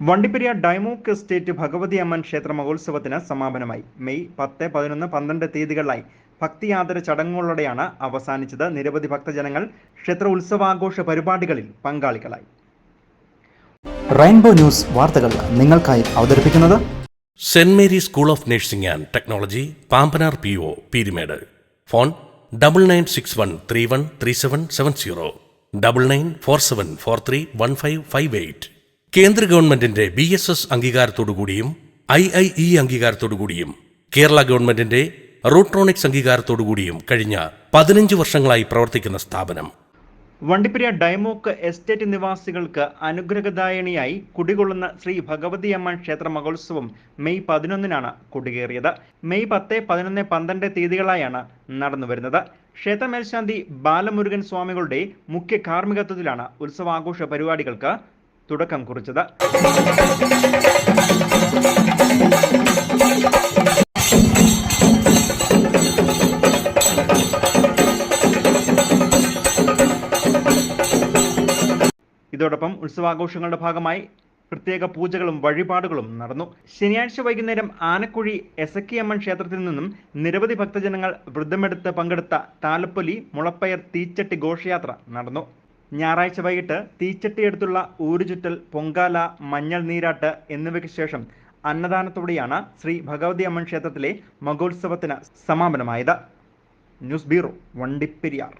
വണ്ടിപ്പെരിയ ഡൈമോക്ക് estate Bhagavathi അമ്മൻ ക്ഷേത്ര മഹോത്സവത്തിന് സമാപനമായി. May പത്ത് പതിനൊന്ന് പന്ത്രണ്ട് തീയതികളിലായി ഭക്തിയാദര ചടങ്ങുകളോടെയാണ് അവസാനിച്ചത്. നിരവധി ഭക്തജനങ്ങൾ ക്ഷേത്ര ഉത്സവാഘോഷ പരിപാടികളിൽ പങ്കാളികളായി. റെയിൻബോ ന്യൂസ് വാർത്തകൾ നിങ്ങൾക്കായി അവതരിപ്പിക്കുന്നത് Saint Mary school of nursing and technology Pambanar P O Peermade. Phone double nine six one three one three seven seven zero. Double nine four seven four three one five five eight. കേന്ദ്ര ഗവൺമെന്റിന്റെ B S S അംഗീകാരത്തോടുകൂടിയും I I E അംഗീകാരത്തോടുകൂടിയും കേരള ഗവൺമെന്റിന്റെ റൂട്രോണിക്സ് അംഗീകാരത്തോടുകൂടിയും കഴിഞ്ഞ പതിനഞ്ച് വർഷങ്ങളായി പ്രവർത്തിക്കുന്ന സ്ഥാപനം. വണ്ടിപ്പെരിയ ഡൈമോക്ക് എസ്റ്റേറ്റ് നിവാസികൾക്ക് അനുഗ്രഹദായണിയായി കുടികൊള്ളുന്ന ശ്രീ ഭഗവതി അമ്മ ക്ഷേത്ര മഹോത്സവം മെയ് പതിനൊന്നിനാണ് കുടികേറിയത് മെയ് പത്ത് പതിനൊന്ന് പന്ത്രണ്ട് തീയതികളായാണ് നടന്നുവരുന്നത്. ക്ഷേത്ര മേൽശാന്തി ബാലമുരുകൻ സ്വാമികളുടെ മുഖ്യ കാർമ്മികത്വത്തിലാണ് ഉത്സവാഘോഷ പരിപാടികൾക്ക് തുടക്കം കുറിച്ചത്. ഇതോടൊപ്പം ഉത്സവാഘോഷങ്ങളുടെ ഭാഗമായി പ്രത്യേക പൂജകളും വഴിപാടുകളും നടന്നു. ശനിയാഴ്ച വൈകുന്നേരം ആനക്കുഴി എസക്കിയമ്മൻ ക്ഷേത്രത്തിൽ നിന്നും നിരവധി ഭക്തജനങ്ങൾ വൃദ്ധമെടുത്ത് പങ്കെടുത്ത താലപ്പൊലി മുളപ്പയർ തീച്ചട്ടി ഘോഷയാത്ര നടന്നു. ഞായറാഴ്ച വൈകിട്ട് തീച്ചട്ടിയെടുത്തുള്ള ഊരുചുറ്റൽ പൊങ്കാല മഞ്ഞൾ നീരാട്ട് എന്നിവയ്ക്ക് ശേഷം അന്നദാനത്തോടെയാണ് ശ്രീ ഭഗവതി അമ്മൻ ക്ഷേത്രത്തിലെ മഹോത്സവത്തിന് സമാപനമായത്. News bureau Vandiperiyar.